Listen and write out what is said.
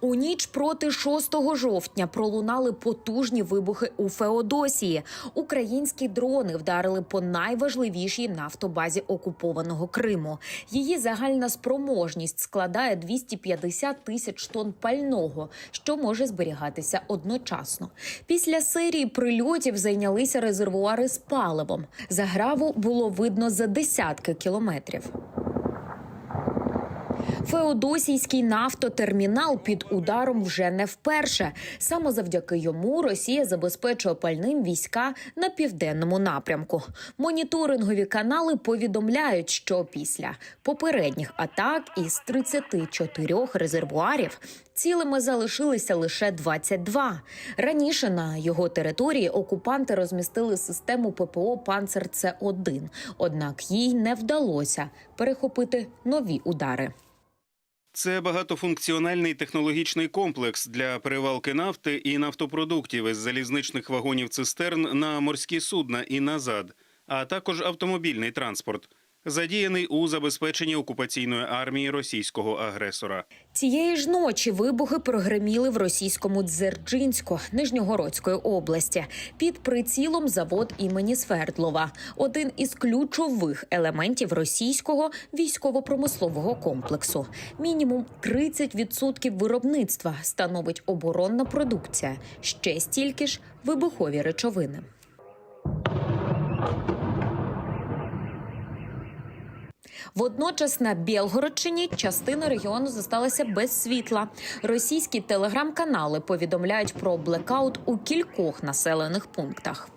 У ніч проти 6 жовтня пролунали потужні вибухи у Феодосії. Українські дрони вдарили по найважливішій нафтобазі окупованого Криму. Її загальна спроможність складає 250 тисяч тонн пального, що може зберігатися одночасно. Після серії прильотів зайнялися резервуари з паливом. Заграву було видно за десятки кілометрів. Феодосійський нафтотермінал під ударом вже не вперше. Саме завдяки йому Росія забезпечує пальним війська на південному напрямку. Моніторингові канали повідомляють, що після попередніх атак із 34 резервуарів цілими залишилися лише 22. Раніше на його території окупанти розмістили систему ППО «Панцер С-1», однак їй не вдалося перехопити нові удари. Це багатофункціональний технологічний комплекс для перевалки нафти і нафтопродуктів із залізничних вагонів цистерн на морські судна і назад, а також автомобільний транспорт, задіяний у забезпеченні окупаційної армії російського агресора. Цієї ж ночі вибухи прогреміли в російському Дзержинську Нижньогородської області під прицілом завод імені Свердлова, один із ключових елементів російського військово-промислового комплексу. Мінімум 30% виробництва становить оборонна продукція, ще стільки ж вибухові речовини. Водночас на Білгородчині частина регіону зосталася без світла. Російські телеграм-канали повідомляють про блекаут у кількох населених пунктах.